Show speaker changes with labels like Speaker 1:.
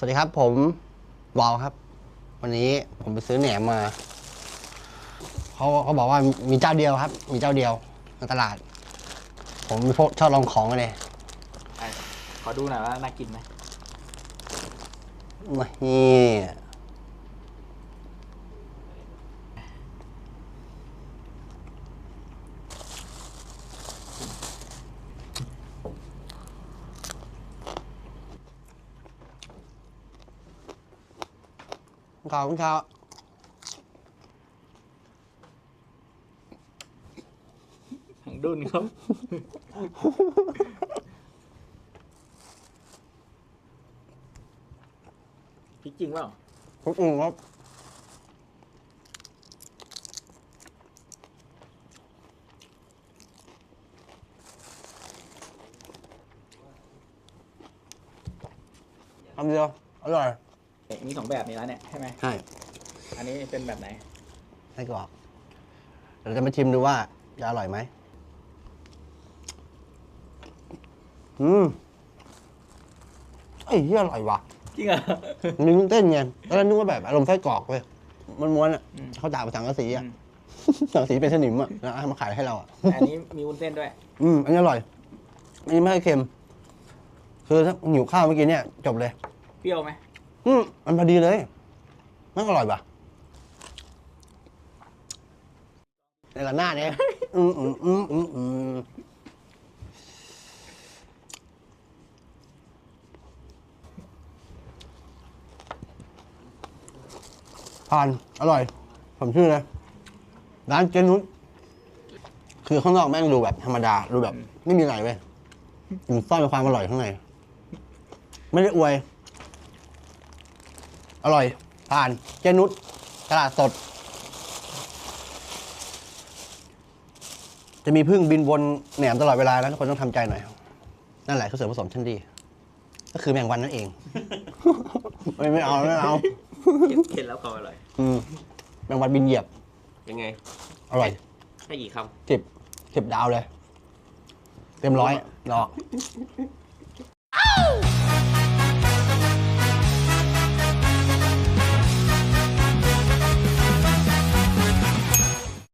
Speaker 1: สวัสดีครับผมวาวครับ วันนี้ผมไปซื้อแหนมมาเขาเขาบอกว่ามีเจ้าเดียวครับ มีเจ้าเดียวในตลาด ผมพวกชอบลองของกันเลย
Speaker 2: ไปขอดูหน่อยว่าน่ากินไหม
Speaker 1: นี่ ขอบคุณครับ
Speaker 2: หังดุนครับ พริกจริงเปล่า
Speaker 1: ทุกอื่นครับคำเดียวอร่อย
Speaker 2: มีสองแบบในร้านเนี่ยใช่ไหม
Speaker 1: ใช่
Speaker 2: อันนี้เป็นแบบไหน
Speaker 1: ไส้กรอกเดี๋ยวจะมาชิมดูว่าจะอร่อยไหมอืมไอ้เหี้ยอร่อยว่ะ
Speaker 2: จริงเหรอ
Speaker 1: มีวุ้นเต้นไงแล้วนึกว่าแบบอารมณ์ไส้กรอกเลยมันม้วนๆอะ
Speaker 2: อืม
Speaker 1: เขาจ่ายไปสังกะสีอะ
Speaker 2: อืม
Speaker 1: สังกะสีเป็นสนิมอะแล้วเอามาขายให้เราอะ
Speaker 2: อันนี้มีวุ้นเส้นด้วย
Speaker 1: อืมอันนี้อร่อยอันนี้ไม่ค่อยเค็ม คือถ้าหิวข้าวเมื่อกี้เนี่ย จบเลย
Speaker 2: เปรี้ยวไหม
Speaker 1: อืมมันพอดีเลยมันอร่อยป่ะในกันหน้าเนี่ยอืมอืมอืมอืมอืมผ่าน อร่อย ผมชื่อเลยร้านเจนุสคือข้างนอกแม่งดูแบบธรรมดา ดูแบบ ไม่มีอะไรเว้ยอยู่ซ่อนความอร่อยข้างใน ไม่ได้อวย อร่อย ผ่านเจนุสตลาดสด จะมีพึ่งบินวนแหนมตลอดเวลานะทุกคนต้องทำใจหน่อย นั่นแหละคือส่วนผสมชั้นดี ก็คือแมงวันนั่นเอง ไม่ไม่เอาไม่เอา
Speaker 2: เค็นแล้วก็อร่อย
Speaker 1: อืมแมงวันบินเหยียบ
Speaker 3: ยังไง
Speaker 1: อร่อย
Speaker 3: ให้กี่ค
Speaker 1: สิบสิบดาวเลย เต็มร้อยดอกำ